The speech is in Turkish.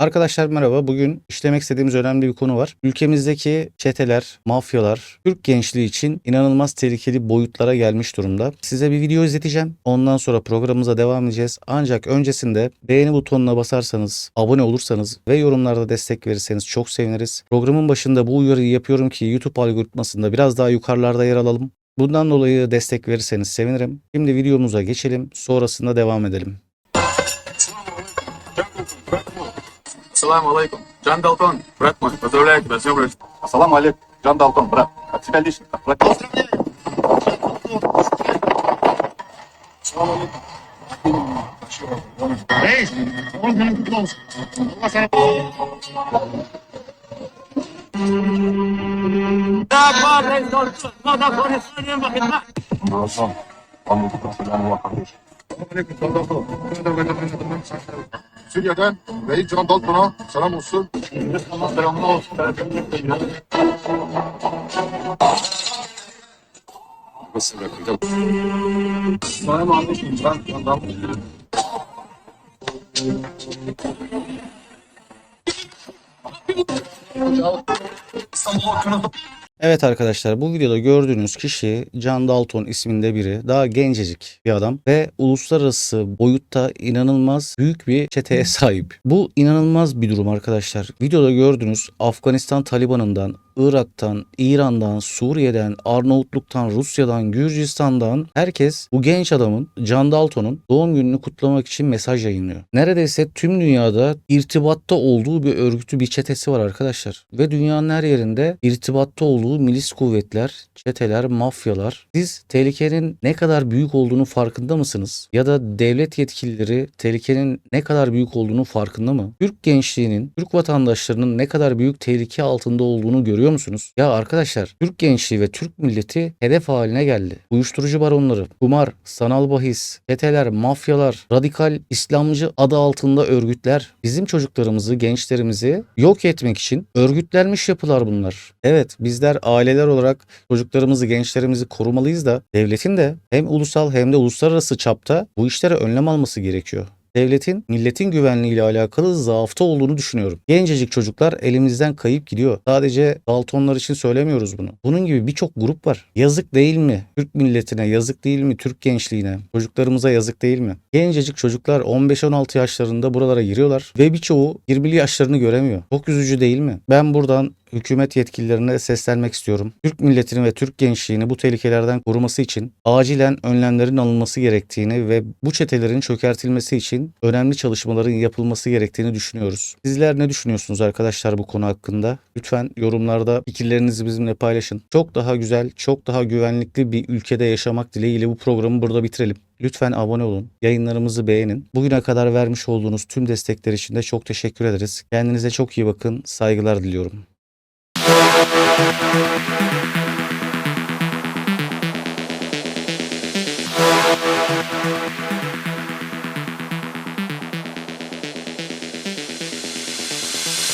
Arkadaşlar merhaba. Bugün işlemek istediğimiz önemli bir konu var. Ülkemizdeki çeteler, mafyalar Türk gençliği için inanılmaz tehlikeli boyutlara gelmiş durumda. Size bir video izleteceğim. Ondan sonra programımıza devam edeceğiz. Ancak öncesinde beğeni butonuna basarsanız, abone olursanız ve yorumlarda destek verirseniz çok seviniriz. Programın başında bu uyarıyı yapıyorum ki YouTube algoritmasında biraz daha yukarılarda yer alalım. Bundan dolayı destek verirseniz sevinirim. Şimdi videomuza geçelim. Sonrasında devam edelim. Ассаламу алейкум. Джан Далтон, брат мой, поздравляю тебя с днем рождения. Ассаламу алейкум. Джан Далтон, брат. От тебя лично. Брат. Поздравляю. Ассаламу алейкум. Эй, он нам клоус. У вас دابا رئيس دولة الشهداء فوري ثانية ما خدمة. الله الله. اللهم صل على محمد. السلام عليكم ورحمة الله وبركاته. Suriye'den Reis John Dalton'a selam olsun. Allah selamını olsun. Assalamu alaikum. Can Can Dalton. Evet arkadaşlar bu videoda gördüğünüz kişi Can Dalton isminde biri. Daha gencecik bir adam ve uluslararası boyutta inanılmaz büyük bir çeteye sahip. Bu inanılmaz bir durum arkadaşlar. Videoda gördüğünüz Afganistan Taliban'ından Irak'tan, İran'dan, Suriye'den, Arnavutluk'tan, Rusya'dan, Gürcistan'dan herkes bu genç adamın Can Dalton'un doğum gününü kutlamak için mesaj yayınlıyor. Neredeyse tüm dünyada irtibatta olduğu bir örgütü bir çetesi var arkadaşlar. Ve dünyanın her yerinde irtibatta olduğu milis kuvvetler, çeteler, mafyalar. Siz tehlikenin ne kadar büyük olduğunu farkında mısınız? Ya da devlet yetkilileri tehlikenin ne kadar büyük olduğunu farkında mı? Türk gençliğinin, Türk vatandaşlarının ne kadar büyük tehlike altında olduğunu görüyor musunuz? Ya arkadaşlar Türk gençliği ve Türk milleti hedef haline geldi. Uyuşturucu baronları, kumar, sanal bahis, çeteler, mafyalar, radikal İslamcı adı altında örgütler bizim çocuklarımızı, gençlerimizi yok etmek için örgütlenmiş yapılar bunlar. Evet bizler aileler olarak çocuklarımızı, gençlerimizi korumalıyız da devletin de hem ulusal hem de uluslararası çapta bu işlere önlem alması gerekiyor devletin milletin güvenliğiyle alakalı zaafta olduğunu düşünüyorum. Gencecik çocuklar elimizden kayıp gidiyor. Sadece Daltonlar için söylemiyoruz bunu. Bunun gibi birçok grup var. Yazık değil mi? Türk milletine yazık değil mi? Türk gençliğine, çocuklarımıza yazık değil mi? Gencecik çocuklar 15-16 yaşlarında buralara giriyorlar ve birçoğu 20'li yaşlarını göremiyor. Çok üzücü değil mi? Ben buradan hükümet yetkililerine seslenmek istiyorum. Türk milletini ve Türk gençliğini bu tehlikelerden koruması için acilen önlemlerin alınması gerektiğini ve bu çetelerin çökertilmesi için önemli çalışmaların yapılması gerektiğini düşünüyoruz. Sizler ne düşünüyorsunuz arkadaşlar bu konu hakkında? Lütfen yorumlarda fikirlerinizi bizimle paylaşın. Çok daha güzel, çok daha güvenlikli bir ülkede yaşamak dileğiyle bu programı burada bitirelim. Lütfen abone olun. Yayınlarımızı beğenin. Bugüne kadar vermiş olduğunuz tüm destekler için de çok teşekkür ederiz. Kendinize çok iyi bakın. Saygılar diliyorum. Thank you.